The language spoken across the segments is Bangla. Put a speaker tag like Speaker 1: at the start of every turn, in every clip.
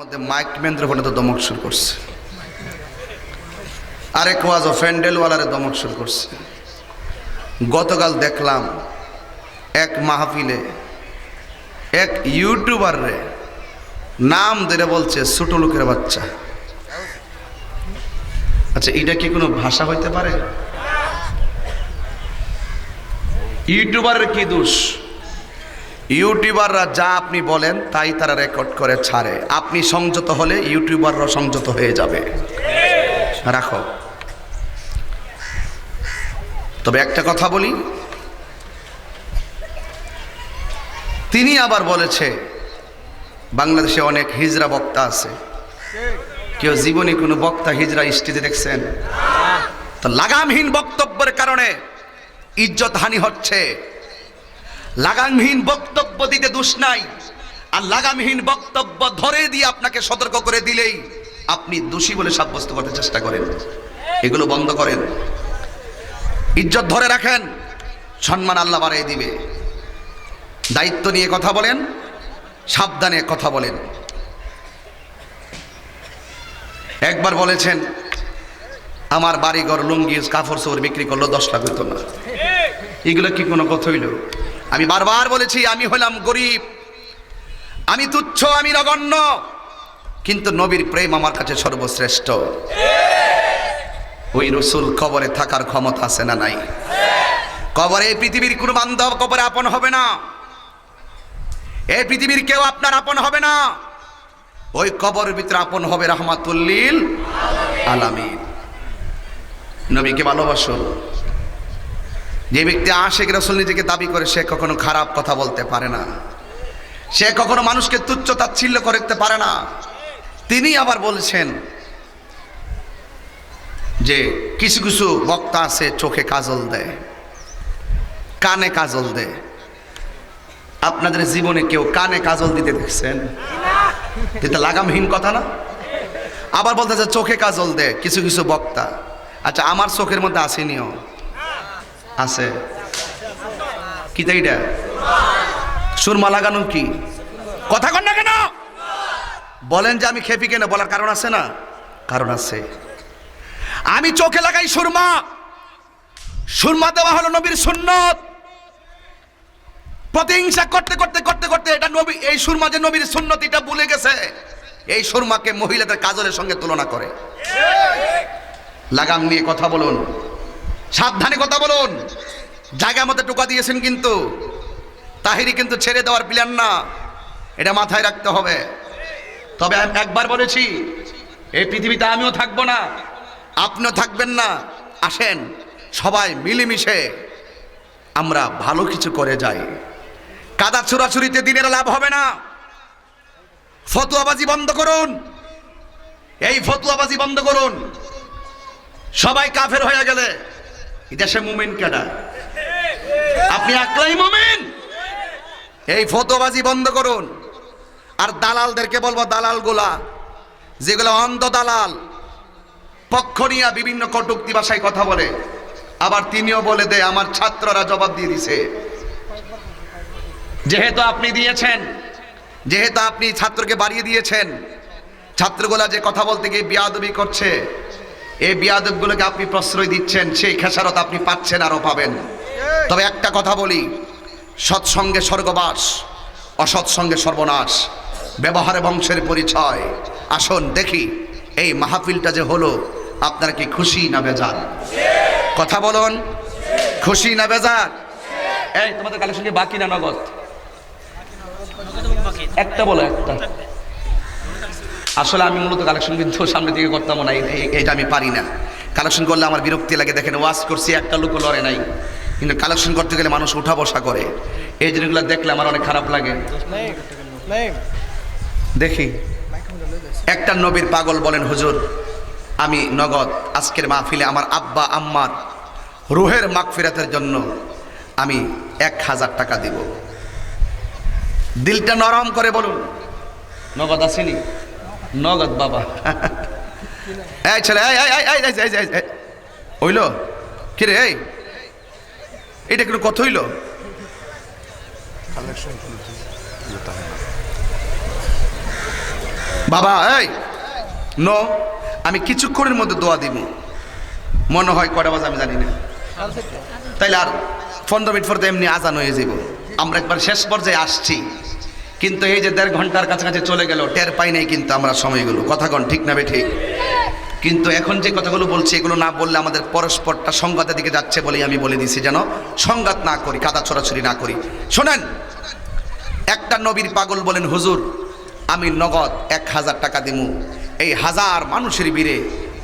Speaker 1: মধ্যে মাইক মেন্দ্র ফোনে তো দমক শুরু করছে। আরেক ওয়াজ ফ্যান্ডেলওয়ালারে দমক শুরু করছে। গতকাল দেখলাম এক মাহফিলে এক ইউটিউবার নাম ধরে বলছে, ছোট লোকের বাচ্চা। আচ্ছা এটা কি কোনো ভাষা হইতে পারে? ইউটিউবারের কি দোষ? ইউটিউবাররা যা আপনি বলেন, তাই তারা রেকর্ড করে ছাড়ে। আপনি সংযত হলে ইউটিউবাররা সংযত হয়ে যাবে। রাখো। তবে একটা কথা বলি। তিনি আবার বলেছে, বাংলাদেশে অনেক হিজরা বক্তা আছে। কেউ জীবনে কোনো বক্তা হিজরা স্টেজে দেখছেন? তো লাগামহীন বক্তব্যের কারণে ইজ্জত হানি হচ্ছে। লাগামহীন বক্তব্য দিতে দোষ নাই। আর লাগামহীন বক্তব্য ধরে দিয়ে আপনাকে সতর্ক করে দিলেই আপনি দোষী বলে সাব্যস্ত করতে চেষ্টা করেন। এগুলো বন্ধ করেন। ইজ্জত ধরে রাখেন, সম্মান আল্লাহ বাড়িয়ে দিবে। দায়িত্ব নিয়ে কথা বলেন, সাবধানে কথা বলেন। একবার বলেছেন, আমার বাড়িঘর লুঙ্গি কাপড় চোর বিক্রি করল দশ লাখ হইতো না। এগুলো কি কোনো কথা হইল? আমি বারবার বলেছি, আমি হলাম গরিব। আমি তুচ্ছ, আমি নগণ্য। কিন্তু নবীর প্রেম আমার কাছে সর্বশ্রেষ্ঠ। ওই রসুল কবরে থাকার ক্ষমতা আছে না নাই? কবরে পৃথিবীর কোনো বান্ধব কবরে আপন হবে না। এ পৃথিবীর কেউ আপনার আপন হবে না। ওই কবর ভিতরে আপন হবে রহমাতুল্লিল আলামিন। নবীকে ভালোবাসুন যে ব্যক্তি আশেখ রসুল নিজেকে দাবি করে, সে কখনো খারাপ কথা বলতে পারে না। সে কখনো মানুষকে তুচ্ছ তাচ্ছিল্য করতে পারে না। তিনি আবার বলছেন যে কিছু কিছু বক্তা আছে, চোখে কাজল দেয়, কানে কাজল দেয়। আপনাদের জীবনে কেউ কানে কাজল দিতে দেখছেন? এটা লাগামহীন কথা না? আবার বলতেছে, চোখে কাজল দেয় কিছু কিছু বক্তা। আচ্ছা আমার চোখের মধ্যে আসেনিও। আছে। কি তাই এটা? সুরমা লাগানো কি? কথা কন না কেন? বলেন যে আমি খেপি কেন? বলার কারণ আছে না? কারণ আছে। আমি চোখে লাগাই সুরমা। সুরমা দেওয়া হলো নবীর সুন্নত। প্রতিহিংসা করতে করতে করতে করতে এটা নবী, এই সুরমা যে নবীর সুন্নত, এটা ভুলে গেছে। এই সুরমাকে মহিলাদের কাজলের সঙ্গে তুলনা করে। লাগাম নিয়ে কথা বলুন। সাবধানে কথা বলুন। জায়গা মতো টোকা দিয়েছেন কিন্তু। তাহিরি কিন্তু ছেড়ে দেওয়ার প্ল্যান না। এটা মাথায় রাখতে হবে। তবে আমি একবার বলেছি, এই পৃথিবীতে আমিও থাকব না। আপনিও থাকবেন না। আসেন, সবাই মিলেমিশে আমরা ভালো কিছু করে যাই। কাদা চুরাচুরিতে দিনের লাভ হবে না। ফতুয়াবাজি বন্ধ করুন। এই ফতুয়াবাজি বন্ধ করুন। সবাই কাফের হয়ে গেলে। দেশে মুমিন কেডা আপনি একলাই মুমিন? এই ফতোবাজি বন্ধ করুন। আর দালালদেরকে বলব দালাল গোলা যেগুলো অন্ধ দালাল পক্ষ নিয়ে বিভিন্ন কটুক্তি ভাষায় কথা বলে। আবার তিনিও বলে দেয়, আমার ছাত্ররা জবাব দিয়ে দিছে। যেহেতু আপনি দিয়েছেন, যেহেতু আপনি ছাত্রকে বাড়িয়ে দিয়েছেন, ছাত্রগুলা যে কথা বলতে গিয়ে বিয়াদবি করছে এই বিয়াদবগুলোকে আপনি প্রশ্রয় দিচ্ছেন, সেই খেসারত আপনি পাচ্ছেন আরও পাবেন। তবে একটা কথা বলি, সৎসঙ্গে স্বর্গবাস, অসৎসঙ্গে সর্বনাশ, ব্যবহারে বংশের পরিচয়। আসুন দেখি, এই মাহফিলটা যে হলো, আপনারা কি খুশি না বেজার? কথা বলুন, খুশি না বেজার? এই, তোমাদের কালেকশন বাকি না নগদ? একটা বলো একটা। আসলে আমি মূলত কালেকশন কিন্তু সামনে দিকে করতাম না এটা আমি পারি না। কালেকশন করলে আমার বিরক্তি লাগে। দেখেন ওয়াশ করছি, একটা লোকও লড়ে নাই। কিন্তু কালেকশন করতে গেলে মানুষ উঠা বসা করে। এই জিনিসগুলো দেখলে আমার অনেক খারাপ লাগে। দেখি। একটা নবীর পাগল বলেন, হুজুর, আমি নগদ আজকের মাহফিলে আমার আব্বা, আম্মার রুহের মাগফিরাতের জন্য আমি এক হাজার টাকা দিব। দিলটা নরম করে বলুন। নগদ আসেনি? নগদ, বাবা। এই ছেলে হইল? কিরে এই? এটা কিন্তু কত হইল? বাবা, এই, ন, আমি কিছুক্ষণের মধ্যে দোয়া দিব। মনে হয় কটা বাজে আমি জানি না। তাইলে আর পনেরো মিনিট পর তো এমনি আজান হয়ে যাব আমরা একবার শেষ পর্যায়ে আসছি। কিন্তু এই যে দেড় ঘণ্টার কাছাকাছি চলে গেল, টের পাই নাই কিন্তু আমরা সময়গুলো। কথা কন, ঠিক না ঠিক? কিন্তু এখন যে কথাগুলো বলছি, এগুলো না বললে আমাদের পরস্পরটা সংঘাতের দিকে যাচ্ছে বলেই আমি বলে দিছি যেন সংঘাত না করি, কাদা ছড়াছড়ি না করি। শোনেন, একটা নবীর পাগল বলেন, হুজুর, আমি নগদ এক হাজার টাকা দিমু। এই হাজার মানুষের বীরে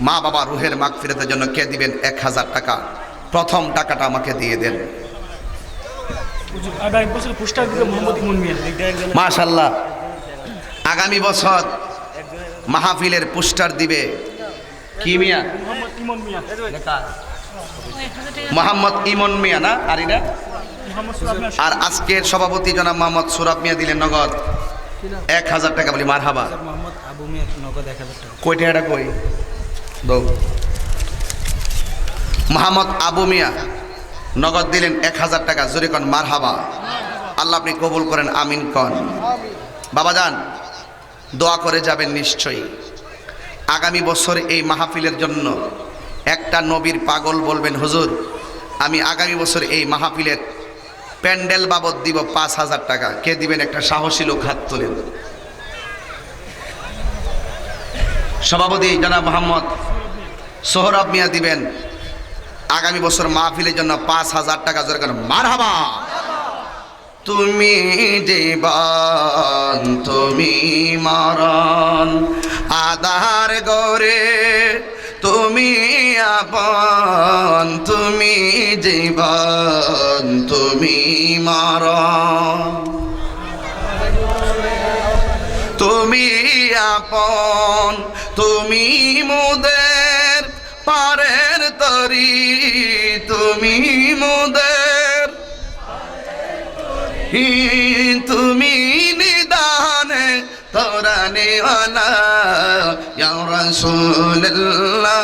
Speaker 1: মা বাবা রুহের মাগ ফিরাতের জন্য কে দিবেন এক হাজার টাকা? প্রথম টাকাটা আমাকে দিয়ে দেন
Speaker 2: হুজুর, আগামী বছর পোস্টার দিবে মোহাম্মদ ইমন মিয়া
Speaker 1: মাশাল্লাহ আগামী বছর মাহফিলের পোস্টার দিবে কি মিয়া?
Speaker 2: মোহাম্মদ ইমন মিয়া
Speaker 1: না? আর এটা? আর আজকের সভাপতি জনাব মোহাম্মদ সুরাব মিয়া দিলেন নগদ এক হাজার টাকা বলি মার হাবা টাকাটা কই? দৌ। মোহাম্মদ আবু মিয়া। নগদ দিলেন এক হাজার টাকা। জোরে কন মার হাবা আল্লাহ আপনি কবুল করেন, আমিন কন। বাবা যান, দোয়া করে যাবেন নিশ্চয়ই। আগামী বছর এই মাহফিলের জন্য একটা নবীর পাগল বলবেন, হুজুর, আমি আগামী বছর এই মাহফিলের প্যান্ডেল বাবদ দিব পাঁচ হাজার টাকা। কে দিবেন? একটা সাহসী লোক হাত তোলেন। সভাপতি জনাব মোহাম্মদ সোহরাব মিয়া দিবেন আগামী বছর মাহফিলের জন্য পাঁচ হাজার টাকা জোরে করেন মার হাবা তুমি জীবন তুমি মরণ আধার গরে তুমি আপন তুমি জীবন তুমি মরণ তুমি আপন, তুমি মুদের পারের তরি তুমি মুদের। তুমি নিদানে তোরা নেওয়ালা। ইয়া রাসূলুল্লাহ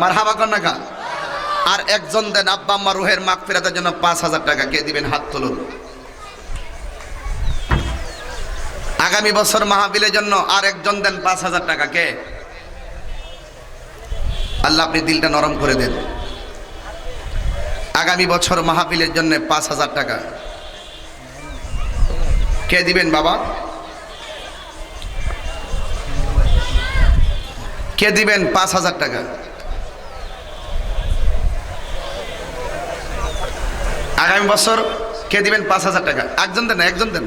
Speaker 1: মারহাবা কর না কা। আর একজন দেন, আব্বা আম্মা রুহের মাগ ফেরাতের জন্য পাঁচ হাজার টাকা, কে দিবেন হাত তুলুন। আগামী বছর মাহবিলের জন্য আর একজন দেন পাঁচ হাজার টাকা। কে? আল্লাহ, আপনি দিলটা নরম করে দেন। আগামী বছর মাহবিলের জন্য পাঁচ হাজার টাকা। কে দিবেন বাবা? কে দিবেন পাঁচ হাজার টাকা? আগামী বছর কে দিবেন পাঁচ হাজার টাকা? একজন দেন একজন দেন।